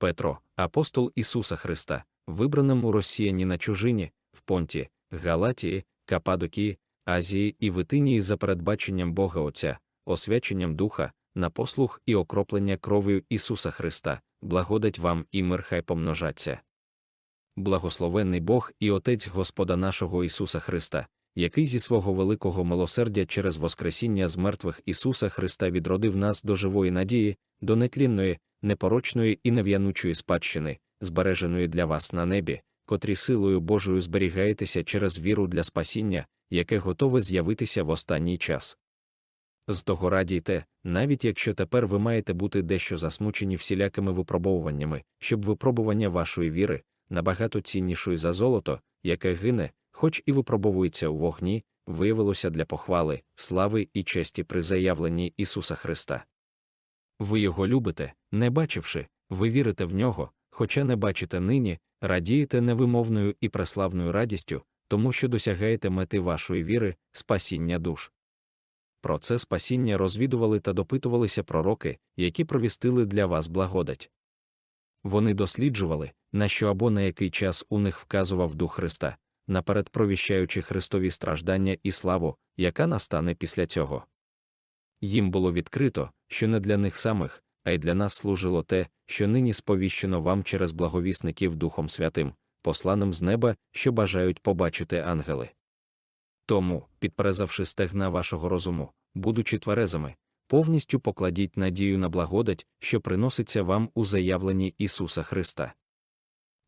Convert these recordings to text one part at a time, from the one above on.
Петро, апостол Ісуса Христа, вибраним у розсіяні на чужині, в Понті, Галатії, Кападокії, Азії і Витинії за передбаченням Бога Отця, освяченням Духа, на послух і окроплення кров'ю Ісуса Христа, благодать вам і мир хай помножаться. Благословенний Бог і Отець Господа нашого Ісуса Христа, який зі свого великого милосердя через Воскресіння з мертвих Ісуса Христа відродив нас до живої надії, до нетлінної, непорочної і нев'янучої спадщини, збереженої для вас на небі, котрі силою Божою зберігаєтеся через віру для спасіння, яке готове з'явитися в останній час. З того радійте, навіть якщо тепер ви маєте бути дещо засмучені всілякими випробовуваннями, щоб випробування вашої віри, набагато ціннішої за золото, яке гине, хоч і випробовується у вогні, виявилося для похвали, слави і честі при заявленні Ісуса Христа. Ви його любите, не бачивши, ви вірите в нього, хоча не бачите нині, радієте невимовною і преславною радістю, тому що досягаєте мети вашої віри, спасіння душ. Про це спасіння розвідували та допитувалися пророки, які провістили для вас благодать. Вони досліджували, на що або на який час у них вказував Дух Христа, наперед провіщаючи Христові страждання і славу, яка настане після цього. Їм було відкрито, що не для них самих, а й для нас служило те, що нині сповіщено вам через благовісників Духом Святим, посланим з неба, що бажають побачити ангели. Тому, підперезавши стегна вашого розуму, будучи тверезими, повністю покладіть надію на благодать, що приноситься вам у заявленні Ісуса Христа.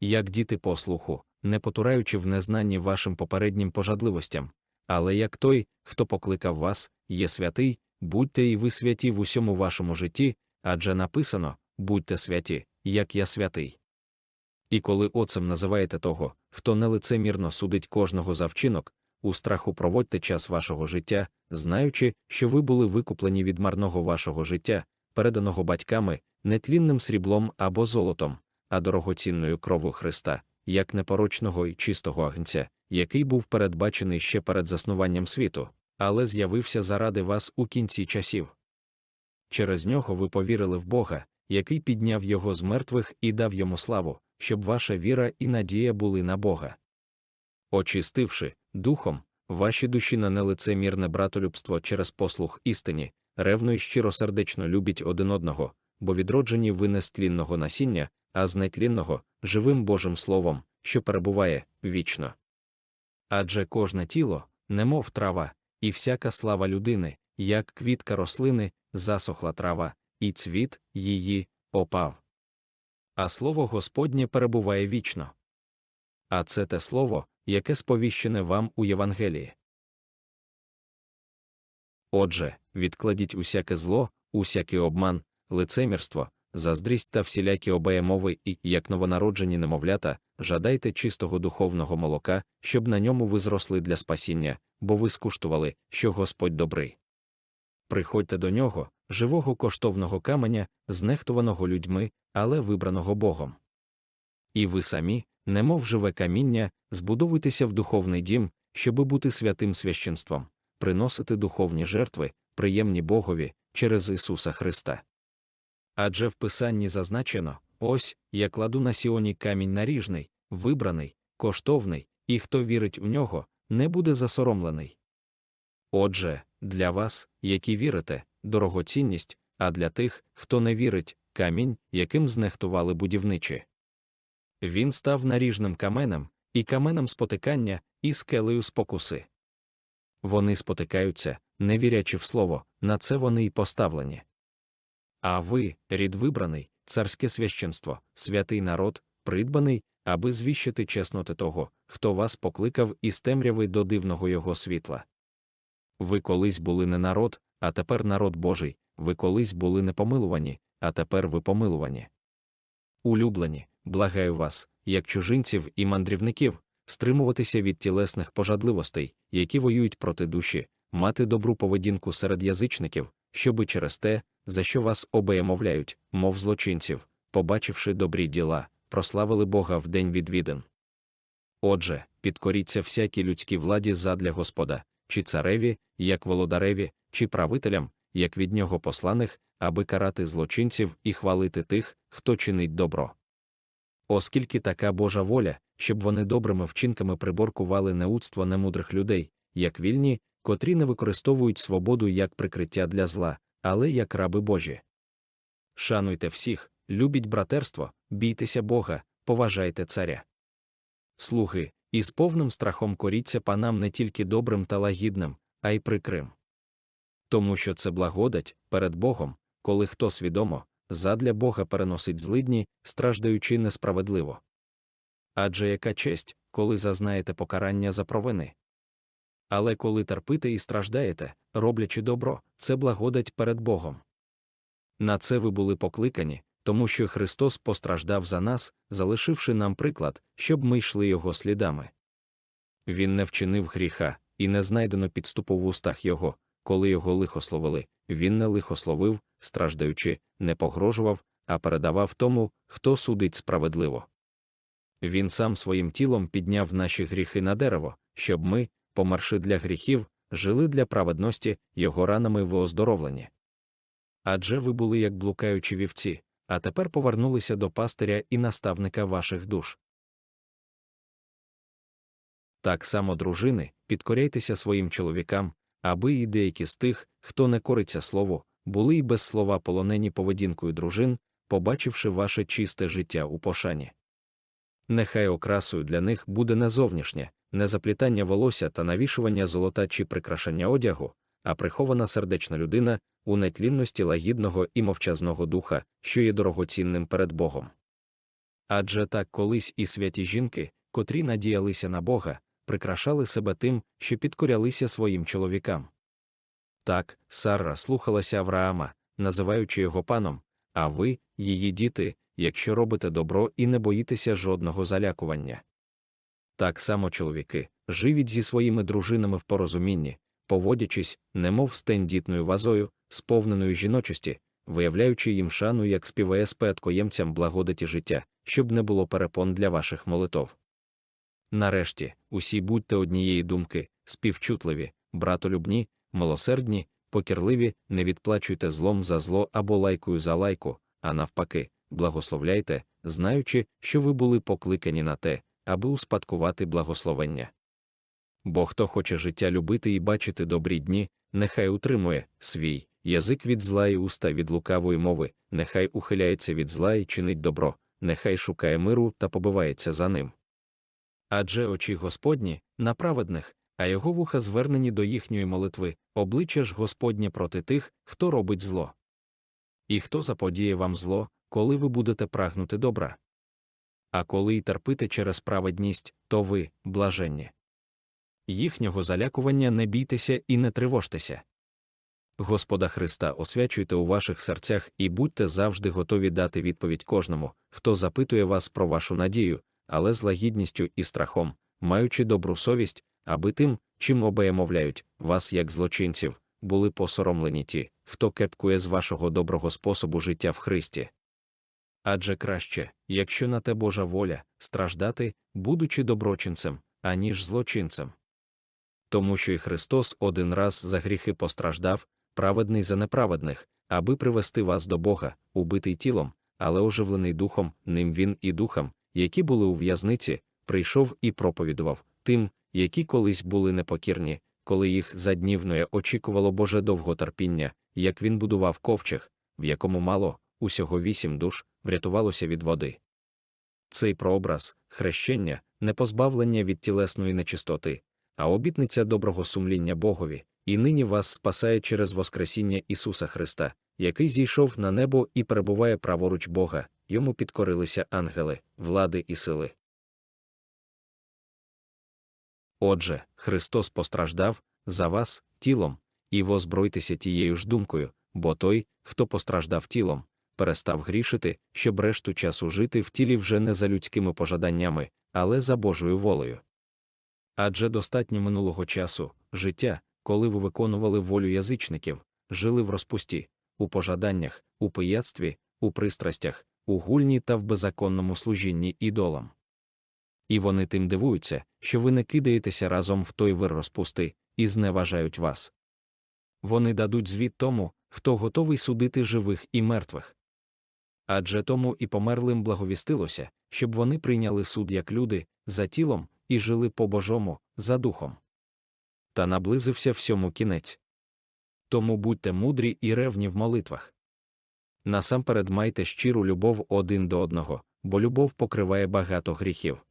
Як діти послуху, не потураючи в незнанні вашим попереднім пожадливостям, але як той, хто покликав вас, є святий, будьте і ви святі в усьому вашому житті, адже написано будьте святі, як я святий. І коли отцем називаєте того, хто нелицемірно судить кожного за вчинок, у страху проводьте час вашого життя, знаючи, що ви були викуплені від марного вашого життя, переданого батьками, нетлінним сріблом або золотом, а дорогоцінною кров'ю Христа, як непорочного і чистого агнця, який був передбачений ще перед заснуванням світу, але з'явився заради вас у кінці часів. Через нього ви повірили в Бога, який підняв його з мертвих і дав йому славу, щоб ваша віра і надія були на Бога. Очистивши, духом, ваші душі на нелицемірне братолюбство через послух істині, ревно і щиросердечно любіть один одного, бо відроджені ви не з тлінного насіння, а з нетлінного, живим Божим Словом, що перебуває вічно. Адже кожне тіло, немов трава, і всяка слава людини, як квітка рослини, засохла трава, і цвіт її опав. А слово Господнє перебуває вічно. А це те слово, яке сповіщене вам у Євангелії. Отже, відкладіть усяке зло, усякий обман, лицемірство, заздрість та всілякі обеємови і, як новонароджені немовлята, жадайте чистого духовного молока, щоб на ньому ви зросли для спасіння, бо ви скуштували, що Господь добрий. Приходьте до нього, живого коштовного каменя, знехтуваного людьми, але вибраного Богом. І ви самі, немов живе каміння, збудовуйтеся в духовний дім, щоби бути святим священством, приносити духовні жертви, приємні Богові, через Ісуса Христа. Адже в Писанні зазначено ось я кладу на сіоні камінь наріжний, вибраний, коштовний, і хто вірить у нього, не буде засоромлений. Отже, для вас, які вірите, дорогоцінність, а для тих, хто не вірить, камінь, яким знехтували будівничі. Він став наріжним каменем, і каменем спотикання, і скелею спокуси. Вони спотикаються, не вірячи в слово, на це вони й поставлені. А ви, рід вибраний, царське священство, святий народ, придбаний, аби звіщити чесноти того, хто вас покликав із темряви до дивного його світла. Ви колись були не народ, а тепер народ Божий, ви колись були не помилувані, а тепер ви помилувані. Улюблені, благаю вас, як чужинців і мандрівників, стримуватися від тілесних пожадливостей, які воюють проти душі, мати добру поведінку серед язичників, щоби через те, за що вас обеємовляють, мов злочинців, побачивши добрі діла, прославили Бога в день відвідин. Отже, підкоріться всякій людській владі задля Господа, чи цареві, як володареві, чи правителям, як від нього посланих, аби карати злочинців і хвалити тих, хто чинить добро. Оскільки така Божа воля, щоб вони добрими вчинками приборкували неудство немудрих людей, як вільні, котрі не використовують свободу як прикриття для зла, але як раби Божі. Шануйте всіх, любіть братерство, бійтеся Бога, поважайте царя. Слуги, із повним страхом коріться панам не тільки добрим та лагідним, а й прикрим. Тому що це благодать перед Богом, коли хто свідомо, задля Бога переносить злидні, страждаючи несправедливо. Адже яка честь, коли зазнаєте покарання за провини. Але коли терпите і страждаєте, роблячи добро, це благодать перед Богом. На це ви були покликані, тому що Христос постраждав за нас, залишивши нам приклад, щоб ми йшли Його слідами. Він не вчинив гріха, і не знайдено підступу в устах Його, коли його лихословили, він не лихословив, страждаючи, не погрожував, а передавав тому, хто судить справедливо. Він сам своїм тілом підняв наші гріхи на дерево, щоб ми, померши для гріхів, жили для праведності, його ранами ви оздоровлені. Адже ви були як блукаючі вівці, а тепер повернулися до пастиря і наставника ваших душ. Так само, дружини, підкоряйтеся своїм чоловікам, аби і деякі з тих, хто не кориться слову, були й без слова полонені поведінкою дружин, побачивши ваше чисте життя у пошані. Нехай окрасою для них буде не зовнішнє, не заплітання волосся та навішування золота чи прикрашання одягу, а прихована сердечна людина у нетлінності лагідного і мовчазного духа, що є дорогоцінним перед Богом. Адже так колись і святі жінки, котрі надіялися на Бога, прикрашали себе тим, що підкорялися своїм чоловікам. Так, Сарра слухалася Авраама, називаючи його паном, а ви, її діти, якщо робите добро і не боїтеся жодного залякування. Так само чоловіки живіть зі своїми дружинами в порозумінні, поводячись, немов з тендітною вазою, сповненою жіночості, виявляючи їм шану як співає спадкоємцям благодаті життя, щоб не було перепон для ваших молитов. Нарешті, усі будьте однієї думки, співчутливі, братолюбні, милосердні, покірливі, не відплачуйте злом за зло або лайкою за лайку, а навпаки, благословляйте, знаючи, що ви були покликані на те, аби успадкувати благословення. Бо хто хоче життя любити і бачити добрі дні, нехай утримує свій язик від зла і уста від лукавої мови, нехай ухиляється від зла і чинить добро, нехай шукає миру та побивається за ним. Адже очі Господні на праведних, а його вуха звернені до їхньої молитви, обличчя ж Господнє проти тих, хто робить зло. І хто заподіє вам зло, коли ви будете прагнути добра? А коли й терпите через праведність, то ви блаженні. Їхнього залякування не бійтеся і не тривожтеся. Господа Христа освячуйте у ваших серцях і будьте завжди готові дати відповідь кожному, хто запитує вас про вашу надію, але з лагідністю і страхом, маючи добру совість, аби тим, чим обеємовляють вас як злочинців, були посоромлені ті, хто кепкує з вашого доброго способу життя в Христі. Адже краще, якщо на те Божа воля, страждати, будучи доброчинцем, аніж злочинцем. Тому що і Христос один раз за гріхи постраждав, праведний за неправедних, аби привести вас до Бога, убитий тілом, але оживлений духом, ним він і духом, які були у в'язниці, прийшов і проповідував тим, які колись були непокірні, коли їх за днівної очікувало Боже довготерпіння, як він будував ковчег, в якому мало, усього вісім душ, врятувалося від води. Цей прообраз, хрещення, не позбавлення від тілесної нечистоти, а обітниця доброго сумління Богові, і нині вас спасає через Воскресіння Ісуса Христа, який зійшов на небо і перебуває праворуч Бога, йому підкорилися ангели, влади і сили. Отже, Христос постраждав за вас тілом, і возбройтеся тією ж думкою, бо той, хто постраждав тілом, перестав грішити, щоб решту часу жити в тілі вже не за людськими пожаданнями, але за Божою волею. Адже достатньо минулого часу, життя, коли ви виконували волю язичників, жили в розпусті, у пожаданнях, у пияцтві, у пристрастях, у гульні та в беззаконному служінні ідолам. І вони тим дивуються, що ви не кидаєтеся разом в той вир розпусти, і зневажають вас. Вони дадуть звіт тому, хто готовий судити живих і мертвих. Адже тому і померлим благовістилося, щоб вони прийняли суд як люди, за тілом, і жили по Божому, за духом. Та наблизився всьому кінець. Тому будьте мудрі і ревні в молитвах. Насамперед майте щиру любов один до одного, бо любов покриває багато гріхів.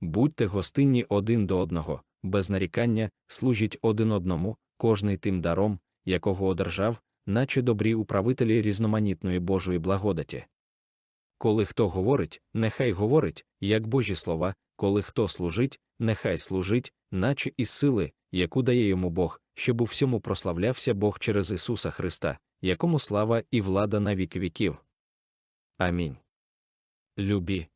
Будьте гостинні один до одного, без нарікання, служіть один одному, кожний тим даром, якого одержав, наче добрі управителі різноманітної Божої благодаті. Коли хто говорить, нехай говорить, як Божі слова, коли хто служить, нехай служить, наче із сили, яку дає йому Бог, щоб у всьому прославлявся Бог через Ісуса Христа, якому слава і влада на віки віків. Амінь. Любі.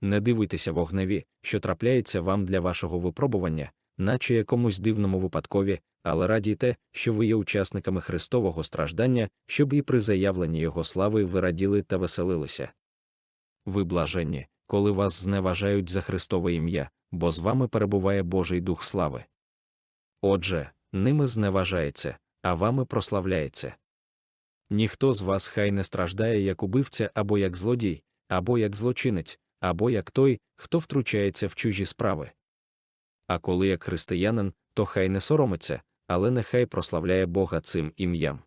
Не дивуйтеся вогневі, що трапляється вам для вашого випробування, наче якомусь дивному випадкові, але радійте, що ви є учасниками Христового страждання, щоб і при заявленні Його слави ви раділи та веселилися. Ви блаженні, коли вас зневажають за Христове ім'я, бо з вами перебуває Божий Дух слави. Отже, ними зневажається, а вами прославляється. Ніхто з вас хай не страждає як убивця або як злодій, або як злочинець, або як той, хто втручається в чужі справи. А коли як християнин, то хай не соромиться, але нехай прославляє Бога цим ім'ям.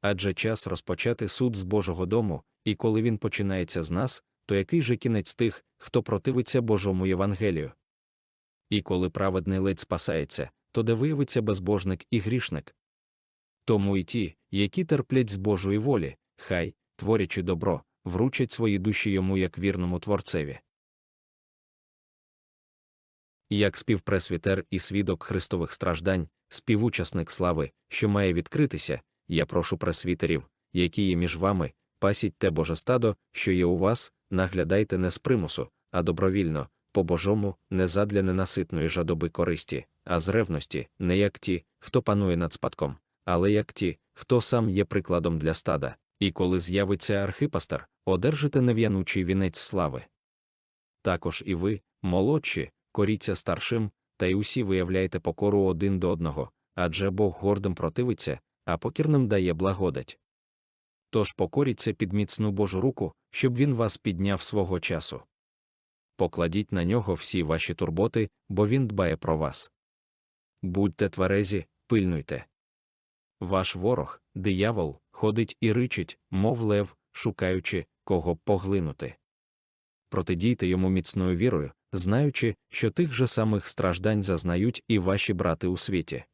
Адже час розпочати суд з Божого дому, і коли він починається з нас, то який же кінець тих, хто противиться Божому Євангелію? І коли праведний ледь спасається, то де виявиться безбожник і грішник? Тому і ті, які терплять з Божої волі, хай, творячи добро, вручать свої душі йому як вірному творцеві. Як співпресвітер і свідок Христових страждань, співучасник слави, що має відкритися, я прошу пресвітерів, які є між вами, пасіть те Боже стадо, що є у вас, наглядайте не з примусу, а добровільно, по Божому, не задля ненаситної жадоби користі, а з ревності, не як ті, хто панує над спадком, але як ті, хто сам є прикладом для стада, і коли з'явиться архипастер, одержите нев'янучий вінець слави. Також і ви, молодші, коріться старшим, та й усі виявляйте покору один до одного, адже Бог гордим противиться, а покірним дає благодать. Тож покоріться під міцну Божу руку, щоб він вас підняв свого часу. Покладіть на нього всі ваші турботи, бо він дбає про вас. Будьте тверезі, пильнуйте. Ваш ворог, диявол, ходить і ричить, мов лев, шукаючи, кого б поглинути. Протидійте йому міцною вірою, знаючи, що тих же самих страждань зазнають і ваші брати у світі.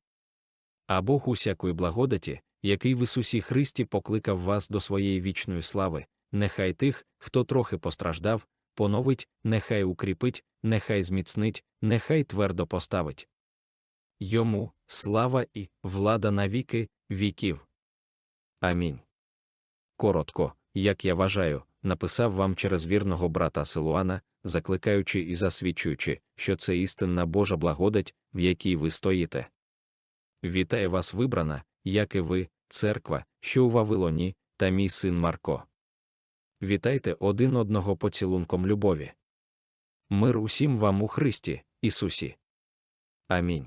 А Бог усякої благодаті, який в Ісусі Христі покликав вас до своєї вічної слави, нехай тих, хто трохи постраждав, поновить, нехай укріпить, нехай зміцнить, нехай твердо поставить. Йому слава і влада навіки віків. Амінь. Коротко, як я вважаю, написав вам через вірного брата Силуана, закликаючи і засвідчуючи, що це істинна Божа благодать, в якій ви стоїте. Вітає вас вибрана, як і ви, церква, що у Вавилоні, та мій син Марко. Вітайте один одного поцілунком любові. Мир усім вам у Христі, Ісусі. Амінь.